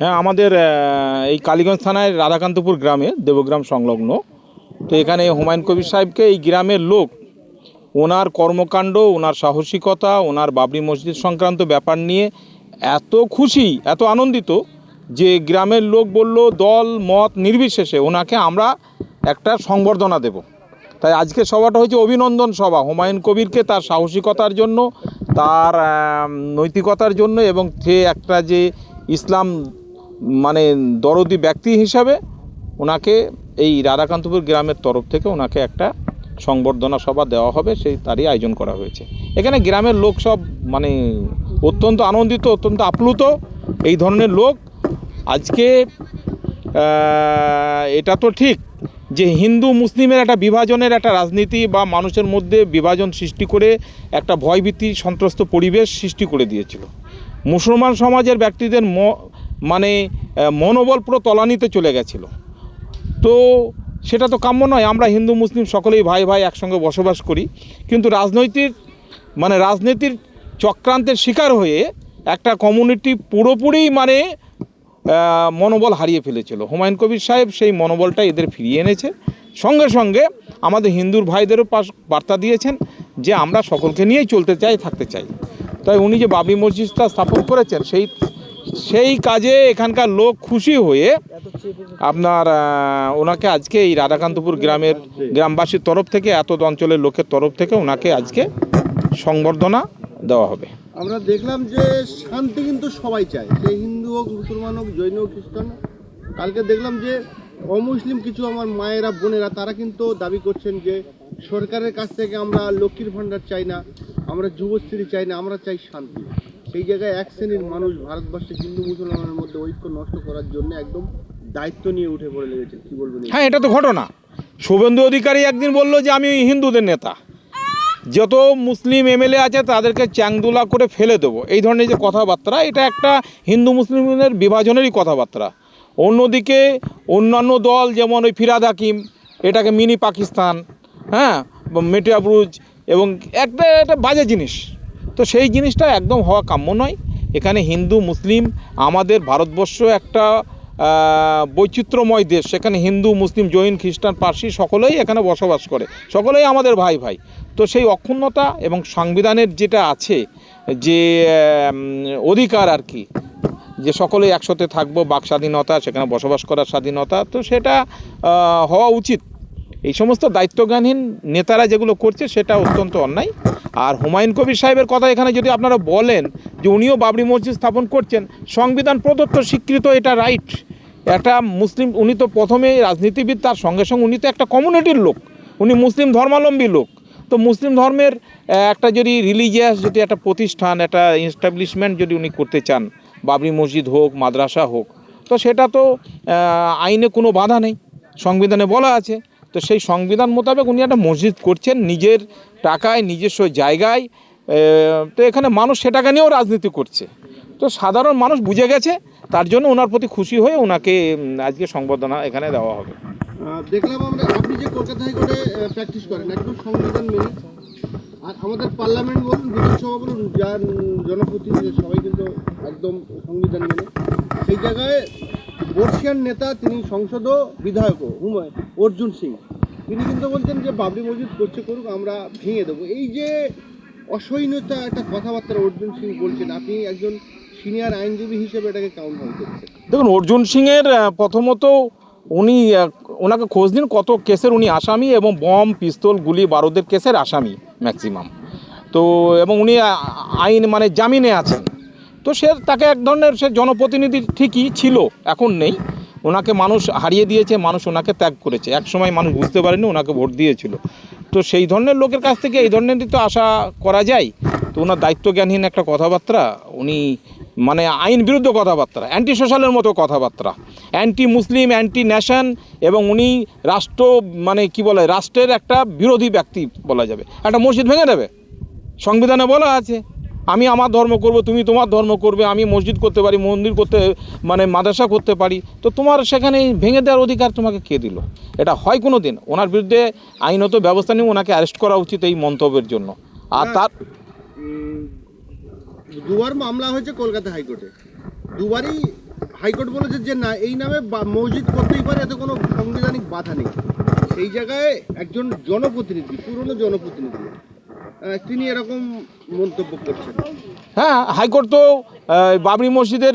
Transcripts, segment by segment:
হ্যাঁ আমাদের এই কালীগঞ্জ থানায় রাধাকান্তপুর গ্রামে দেবগ্রাম সংলগ্ন। তো এখানে হুমায়ুন কবির সাহেবকে এই গ্রামের লোক, ওনার কর্মকাণ্ড, ওনার সাহসিকতা, ওনার বাবরি মসজিদ সংক্রান্ত ব্যাপার নিয়ে এত খুশি, এত আনন্দিত যে গ্রামের লোক বলল, দল, মত নির্বিশেষে ওনাকে আমরা একটা সংবর্ধনা দেব। তাই আজকে সভাটা হয়েছে অভিনন্দন সভা। হুমায়ুন কবিরকে তার সাহসিকতার জন্য, তার নৈতিকতার জন্য এবং সে একটা যে ইসলাম মানে দরদি ব্যক্তি হিসাবে ওনাকে এই রাধাকান্তপুর গ্রামের তরফ থেকে ওনাকে একটা সংবর্ধনা সভা দেওয়া হবে, সেই তারই আয়োজন করা হয়েছে। এখানে গ্রামের লোক সব মানে অত্যন্ত আনন্দিত, অত্যন্ত আপ্লুত, এই ধরনের লোক। আজকে এটা তো ঠিক যে হিন্দু মুসলিমের একটা বিভাজনের একটা রাজনীতি বা মানুষের মধ্যে বিভাজন সৃষ্টি করে একটা ভয়ভীতি, সন্ত্রস্ত পরিবেশ সৃষ্টি করে দিয়েছিল। মুসলমান সমাজের ব্যক্তিদের মানে মনোবল পুরো তলানিতে চলে গেছিল। তো সেটা তো কাম্য নয়, আমরা হিন্দু, মুসলিম সকলেই ভাই ভাই একসঙ্গে বসবাস করি। কিন্তু রাজনৈতিক মানে রাজনীতির চক্রান্তের শিকার হয়ে একটা কমিউনিটি পুরোপুরি মানে মনোবল হারিয়ে ফেলেছিল। হুমায়ুন কবির সাহেব সেই মনোবলটা এদের ফিরিয়ে এনেছে। সঙ্গে সঙ্গে আমাদের হিন্দুর ভাইদেরও পাশ বার্তা দিয়েছেন যে আমরা সকলকে নিয়েই চলতে চাই, থাকতে চাই। তাই উনি যে বাবরি মসজিদটা স্থাপন করেছেন, সেই সেই কাজে এখানকার লোক খুশি হয়ে আপনার ওনাকে আজকে এই রাধাকান্তপুর গ্রামের গ্রামবাসীর তরফ থেকে, এত অঞ্চলের লোকের তরফ থেকে ওনাকে আজকে সংবর্ধনা দেওয়া হবে আমরা দেখলাম যে শান্তি কিন্তু সবাই চায়, সে হিন্দু হোক, মুসলমান হোক, জৈন হোক, খ্রিস্টান। কালকে দেখলাম যে অমুসলিম কিছু আমার মায়েরা, বোনেরা, তারা কিন্তু দাবি করছেন যে সরকারের কাছ থেকে আমরা লক্ষ্মীর ভাণ্ডার চাই না, আমরা যুবশ্রী চাই না, আমরা চাই শান্তি সেই জায়গায় এক শ্রেণির মানুষ ভারতবর্ষে হিন্দু মুসলমানের মধ্যে ঐক্য নষ্ট করার জন্য একদম দায়িত্ব নিয়ে উঠে পড়ে লেগেছে, কি বলবেন হ্যাঁ এটা তো ঘটনা। শুভেন্দু অধিকারী একদিন বলল যে, আমি হিন্দুদের নেতা। যত মুসলিম এমএলএ আছে, তাদেরকে চ্যাংদুলা করে ফেলে দেবো। এই ধরনের যে কথাবার্তা, এটা একটা হিন্দু মুসলিমের বিভাজনেরই কথাবার্তা। অন্যদিকে অন্যান্য দল, যেমন ওই ফিরাদ হাকিম, এটাকে মিনি পাকিস্তান হ্যাঁ বা মেটিয়া ব্রুজ, এবং একটা একটা বাজে জিনিস। তো সেই জিনিসটা একদম হওয়া কাম্য নয়। এখানে হিন্দু, মুসলিম, আমাদের ভারতবর্ষ একটা বৈচিত্র্যময় দেশ। সেখানে হিন্দু, মুসলিম, জৈন, খ্রিস্টান, পার্সি সকলেই এখানে বসবাস করে। সকলেই আমাদের ভাই ভাই তো সেই অক্ষুণ্ণতা এবং সংবিধানের যেটা আছে, যে অধিকার আর কি, যে সকলেই একসাথে থাকব, বাক স্বাধীনতা, সেখানে বসবাস করার স্বাধীনতা, তো সেটা হওয়া উচিত। এই সমস্ত দায়িত্বজ্ঞানহীন নেতারা যেগুলো করছে সেটা অত্যন্ত অন্যায়। আর হুমায়ুন কবির সাহেবের কথা এখানে যদি আপনারা বলেন যে উনিও বাবরি মসজিদ স্থাপন করছেন, সংবিধান প্রদত্ত স্বীকৃত এটা রাইট একটা মুসলিম, উনি তো প্রথমে রাজনীতিবিদ, তার সঙ্গে সঙ্গে উনি তো একটা কমিউনিটির লোক। উনি মুসলিম ধর্মাবলম্বী লোক। তো মুসলিম ধর্মের একটা যদি রিলিজিয়াস যদি একটা প্রতিষ্ঠান, একটা এস্টাবলিশমেন্ট যদি উনি করতে চান, বাবরি মসজিদ হোক, মাদ্রাসা হোক, তো সেটা তো আইনে কোনো বাধা নেই। সংবিধানে বলা আছে। তো সেই সংবিধান মোতাবেক উনি একটা মসজিদ করছেন নিজের টাকায়, নিজস্ব জায়গায় তো এখানে মানুষ সেটাকে নিয়েও রাজনীতি করছে। তো সাধারণ মানুষ বুঝে গেছে, তার জন্য ওনার প্রতি খুশি হয়ে ওনাকে আজকে সংবর্ধনা এখানে দেওয়া হবে। দেখলাম আমরা, আপনি যে কলকাতা হাইকোর্টে প্র্যাকটিস করেন, একদম সংবিধান মেনে। আর আমাদের পার্লামেন্ট বলুন বিধানসভা বলুন, যার জনপ্রতিনিধি সবাই কিন্তু একদম সংবিধান মেনে। সেই জায়গায় বর্ষিয়ান নেতা, তিনি সংসদও বিধায়কও হুমায় অর্জুন সিং। তিনি কিন্তু বলছেন যে, বাবরি মসজিদ করছে করুক, আমরা ভেঙে দেবো। এই যে অসহনীয়তা একটা কথাবার্তা অর্জুন সিং বলছেন, আপনি একজন সিনিয়র আইনজীবী হিসেবে এটাকে কাউন্ট করছেন। দেখুন, অর্জুন সিংয়ের প্রথমত উনি ওনাকে খোঁজ দিন কত কেসের উনি আসামি এবং বম, পিস্তল, গুলি, বারুদের কেসের আসামি ম্যাক্সিমাম। তো, এবং উনি আইন মানে জামিনে আছেন। তো সে তাকে এক ধরনের সে জনপ্রতিনিধি ঠিকই ছিল, এখন নেই। ওনাকে মানুষ হারিয়ে দিয়েছে, মানুষ ওনাকে ত্যাগ করেছে। এক সময় মানুষ বুঝতে পারেনি ওনাকে ভোট দিয়েছিল। তো সেই ধরনের লোকের কাছ থেকে এই ধরনের তো আশা করা যায়। তো ওনার দায়িত্বজ্ঞানহীন একটা কথাবার্তা, উনি মানে আইন বিরুদ্ধ কথাবার্তা অ্যান্টি সোশ্যালের মতো কথাবার্তা। অ্যান্টি মুসলিম অ্যান্টি ন্যাশন এবং উনি রাষ্ট্র মানে কি বলে, রাষ্ট্রের একটা বিরোধী ব্যক্তি বলা যাবে। একটা মসজিদ ভেঙে দেবে। সংবিধানে বলা আছে। আমি আমার ধর্ম করব, তুমি তোমার ধর্ম করবে, আমি মসজিদ করতে পারি, মন্দির করতে মানে মাদ্রাসা করতে পারি। তো তোমার সেখানে ভেঙে দেওয়ার অধিকার তোমাকে কে দিল? এটা হয় কোনো দিন ওনার বিরুদ্ধে আইনত ব্যবস্থা নিয়ে ওনাকে অ্যারেস্ট করা উচিত এই মন্তব্যের জন্য। আর তার দুবার মামলা হয়েছে কলকাতা হাইকোর্টে। দুবারই হাইকোর্ট বলেছে যে না, এই নামে মসজিদ করতেই পারে, এতে কোনো সাংবিধানিক বাধা নেই। সেই জায়গায় একজন জনপ্রতিনিধি, পুরনো জনপ্রতিনিধি। তিনি এরকম মন্তব্য করছেন। হ্যাঁ হাইকোর্ট তো বাবরি মসজিদের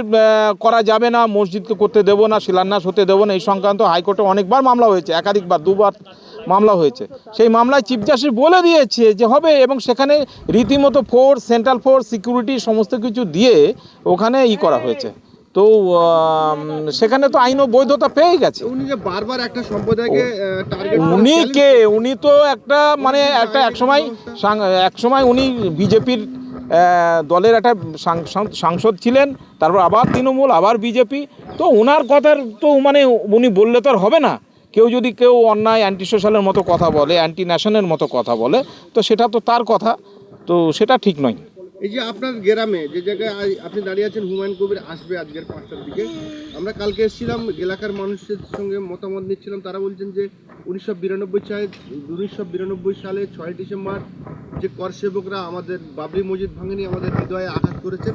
করা যাবে না, মসজিদকে করতে দেবো না, শিলান্যাস হতে দেবো না, এই সংক্রান্ত হাইকোর্টে অনেকবার মামলা হয়েছে, একাধিকবার, দুবার মামলা হয়েছে। সেই মামলায় চিফ জাস্টিস বলে দিয়েছে যে হবে এবং সেখানে রীতিমতো ফোর্স, সেন্ট্রাল ফোর্স, সিকিউরিটি, সমস্ত কিছু দিয়ে ওখানে ই করা হয়েছে। তো সেখানে তো আইনও বৈধতা পেয়ে গেছে। উনি যে বারবার একটা সম্প্রদায়কে উনি কে? উনি তো একটা মানে একটা একসময় একসময় উনি বিজেপির দলের একটা সাংসদ ছিলেন তারপর আবার তৃণমূল আবার বিজেপি। তো ওনার কথার তো মানে উনি বললে তো আর হবে না। কেউ যদি কেউ অন্যায় অ্যান্টি সোশ্যালের মতো কথা বলে অ্যান্টি ন্যাশনের মতো কথা বলে তো সেটা তো তার কথা। তো সেটা ঠিক নয়। এই যে আপনার গ্রামে যে জায়গায় আপনি দাঁড়িয়ে আছেন, হুমায়ুন কবির আসবে আজকের পাঁচটার দিকে। আমরা কালকে এসেছিলাম, এলাকার মানুষের সঙ্গে মতামত নিচ্ছিলাম। তারা বলছেন যে উনিশশো বিরানব্বই সালে, উনিশশো বিরানব্বই সালে ছয় ডিসেম্বর যে কর সেবকরা আমাদের বাবরি মসজিদ ভাঙেনি, আমাদের হৃদয়ে আঘাত করেছে।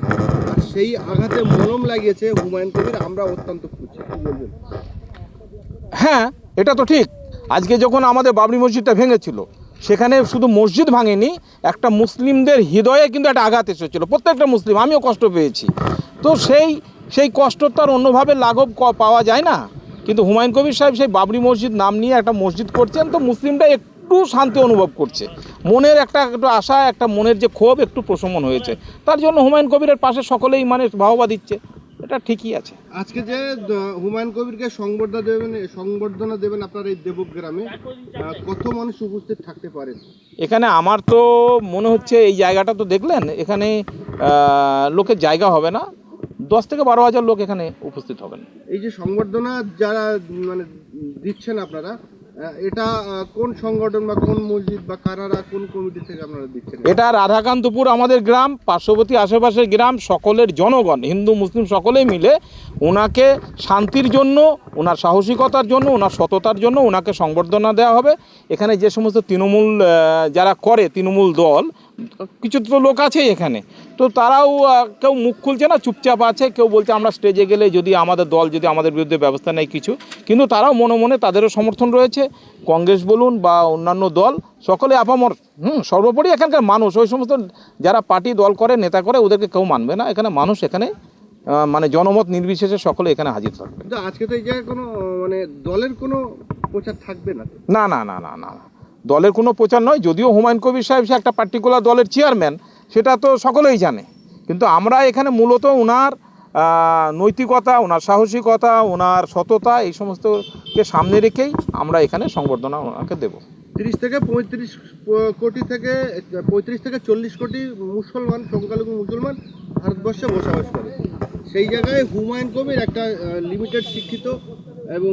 আর সেই আঘাতে মলম লাগিয়েছে হুমায়ুন কবির। আমরা অত্যন্ত খুশি। বলবেন? হ্যাঁ এটা তো ঠিক। আজকে যখন আমাদের বাবরি মসজিদটা ভেঙেছিল সেখানে শুধু মসজিদ ভাঙেনি, একটা মুসলিমদের হৃদয়ে কিন্তু একটা আঘাত এসেছিল। প্রত্যেকটা মুসলিম, আমিও কষ্ট পেয়েছি। তো সেই সেই কষ্ট তো আর অন্যভাবে লাঘব পাওয়া যায় না। কিন্তু হুমায়ুন কবির সাহেব সেই বাবরি মসজিদ নাম নিয়ে একটা মসজিদ করছেন, তো মুসলিমরা একটু শান্তি অনুভব করছে। মনের একটা একটু আশা, একটা মনের যে ক্ষোভ একটু প্রশমন হয়েছে। তার জন্য হুমায়ুন কবিরের পাশে সকলেই মানে বাহবা দিচ্ছে। এটা ঠিকই আছে। আজকে যে হুমায়ুন কবিরকে সংবর্ধনা দেবেন সংবর্ধনা দেবেন আপনার এই দেবগ্রামে কত মানুষ উপস্থিত থাকতে পারেন এখানে আমার তো মনে হচ্ছে এই জায়গাটা তো দেখলেন এখানে লোকের জায়গা হবে না। দশ থেকে বারো হাজার লোক এখানে উপস্থিত হবেন। এই যে সংবর্ধনা যারা মানে দিচ্ছেন আপনারা এটা কোন সংগঠন বা কোন মসজিদ বা কারারা কোন কমিটি থেকে আপনারা দিচ্ছেন? এটা রাধাকান্তপুর আমাদের গ্রাম, পার্শ্ববর্তী আশেপাশের গ্রাম, সকলের জনগণ, হিন্দু, মুসলিম সকলেই মিলে ওনাকে শান্তির জন্য ওনার সাহসিকতার জন্য ওনার সততার জন্য ওনাকে সংবর্ধনা দেওয়া হবে। এখানে যে সমস্ত তৃণমূল যারা করে তৃণমূল দল কিছু তো লোক আছে এখানে। তো তারাও কেউ মুখ খুলছে না চুপচাপ আছে কেউ বলছে আমরা স্টেজে গেলে যদি আমাদের দল যদি আমাদের বিরুদ্ধে ব্যবস্থা নেয় কিছু। কিন্তু তারাও মনে মনে তাদেরও সমর্থন রয়েছে। কংগ্রেস বলুন বা অন্যান্য দল সকলে আপামর হুম সর্বোপরি এখানকার মানুষ। ওই সমস্ত যারা পার্টি দল করে নেতা করে ওদেরকে কেউ মানবে না। এখানে মানুষ এখানে মানে জনমত নির্বিশেষে সকলে এখানে হাজির থাকবে। আজকে তো এই জায়গায় কোনো মানে দলের কোনো প্রচার থাকবে না না না না না না। দলের কোনো প্রচার নয়, যদিও হুমায়ুন কবির সাহেব সে একটা পার্টিকুলার দলের চেয়ারম্যান সেটা তো সকলেই জানে। কিন্তু আমরা এখানে মূলত ওনার নৈতিকতা ওনার সাহসিকতা ওনার সততা, এই সমস্তকে সামনে রেখেই আমরা এখানে সংবর্ধনা ওনাকে দেবো। তিরিশ থেকে পঁয়ত্রিশ কোটি থেকে, পঁয়ত্রিশ থেকে চল্লিশ কোটি মুসলমান, সংখ্যালঘু মুসলমান ভারতবর্ষে বসবাস করে। সেই জায়গায় হুমায়ুন কবির একটা লিমিটেড শিক্ষিত এবং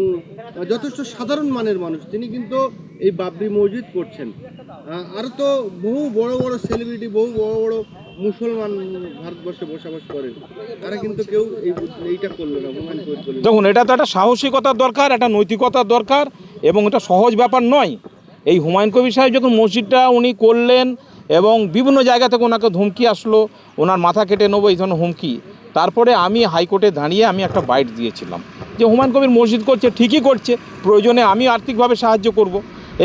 যথেষ্ট সাধারণ মানের মানুষ। তিনি কিন্তু এই বাবরি মসজিদ করছেন। আর তো বহু বড় বড় সেলিব্রিটি বহু বড় বড় মুসলমান ভারতবর্ষে বসবাস করেন। তারা কিন্তু কেউ এইটা করল না। দেখুন, এটা তো একটা সাহসিকতার দরকার, একটা নৈতিকতার দরকার, এবং এটা সহজ ব্যাপার নয়। এই হুমায়ুন কবির সাহেব যখন মসজিদটা উনি করলেন এবং বিভিন্ন জায়গা থেকে ওনাকে ধমকি আসলো, ওনার মাথা কেটে নেব এই ধরনের হুমকি। তারপরে আমি হাইকোর্টে দাঁড়িয়ে আমি একটা বাইট দিয়েছিলাম। যে হুমায়ুন কবির মসজিদ করছে, ঠিকই করছে, প্রয়োজনে আমি আর্থিকভাবে সাহায্য করব।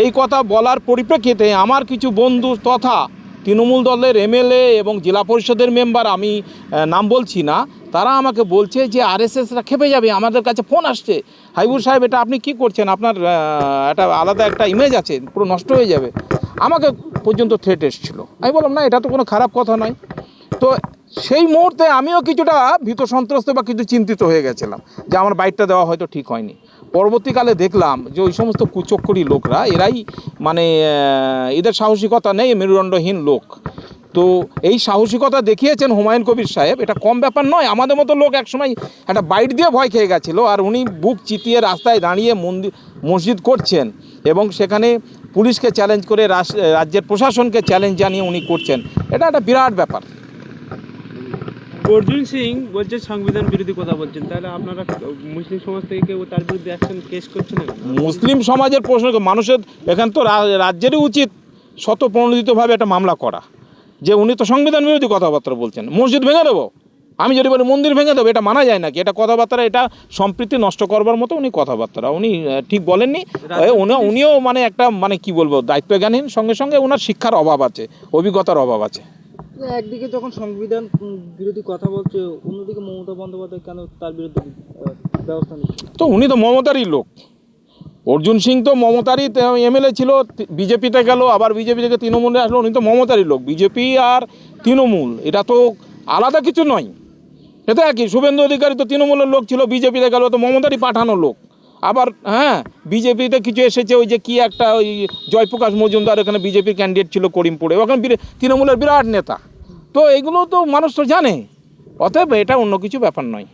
এই কথা বলার পরিপ্রেক্ষিতে আমার কিছু বন্ধু তথা তৃণমূল দলের এমএলএ এবং জেলা পরিষদের মেম্বার, আমি নাম বলছি না, তারা আমাকে বলছে যে আরএসএসরা খেপে যাবে, আমাদের কাছে ফোন আসছে। হাইবুর সাহেব, এটা আপনি কি করছেন? আপনার একটা আলাদা একটা ইমেজ আছে, পুরো নষ্ট হয়ে যাবে। আমাকে পর্যন্ত থ্রেট এসেছিল। আমি বললাম, না, এটা তো কোনো খারাপ কথা নয়। তো সেই মুহূর্তে আমিও কিছুটা ভীত সন্ত্রস্ত বা কিছু চিন্তিত হয়ে গেছিলাম যে আমার বাইকটা দেওয়া হয়তো ঠিক হয়নি। পরবর্তীকালে দেখলাম যে ওই সমস্ত কুচক্করি লোকরা, এরাই মানে এদের সাহসিকতা নেই, মেরুদণ্ডহীন লোক। তো এই সাহসিকতা দেখিয়েছেন হুমায়ুন কবির সাহেব। এটা কম ব্যাপার নয়, আমাদের মতো লোক একসময় একটা বাইট দিয়ে ভয় খেয়ে গেছিল আর উনি বুক চিতিয়ে রাস্তায় দাঁড়িয়ে মন্দির, মসজিদ করছেন এবং সেখানে পুলিশকে চ্যালেঞ্জ করে রাজ্যের প্রশাসনকে চ্যালেঞ্জ জানিয়ে উনি করছেন। এটা একটা বিরাট ব্যাপার। অর্জুন সিং বলছে সংবিধান বিরোধী কথা বলছেন। তাহলে আপনারা মুসলিম সমাজ থেকে কেউ তার বিরুদ্ধে অ্যাকশন কেস করছেন না মুসলিম সমাজের প্রশ্ন মানুষের এখান তো রাজ্যেরই উচিত শত প্রণোদিতভাবে একটা মামলা করা। যে উনি তো সংবিধান বিরোধী কথাবার্তা বলছেন। মসজিদ ভেঙে দেবো? আমি যদি বলি মন্দির ভেঙে দেবো এটা মানা যায় নাকি? এটা কথাবার্তা এটা সম্প্রীতি নষ্ট করবার মতো উনি কথাবার্তা উনি ঠিক বলেননি। উনি- উনিও মানে একটা মানে কি বলব দায়িত্বজ্ঞানহীন সঙ্গে সঙ্গে ওনার শিক্ষার অভাব আছে অভিজ্ঞতার অভাব আছে। একদিকে যখন সংবিধান বিরোধী কথা বলছে, অন্যদিকে মমতা বন্দ্যোপাধ্যায় কেন তার বিরুদ্ধে ব্যবস্থা তো উনি তো মমতারই লোক। অর্জুন সিং তো মমতারই এমএলএ ছিল বিজেপিতে গেল, আবার বিজেপি থেকে তৃণমূলে আসলো, উনি তো মমতারই লোক। বিজেপি আর তৃণমূল, এটা তো আলাদা কিছু নয়। এটা একই, শুভেন্দু অধিকারী তো তৃণমূলের লোক ছিল, বিজেপিতে গেল, তো মমতারই পাঠানো লোক। আবার হ্যাঁ বিজেপিতে কিছু এসেছে, ওই যে কি একটা, ওই জয়প্রকাশ মজুমদার এখানে বিজেপির ক্যান্ডিডেট ছিল করিমপুরে, ওখানে তৃণমূলের বিরাট নেতা। তো এগুলো তো মানুষ তো জানে। অতএব এটা অন্য কিছু ব্যাপার নয়।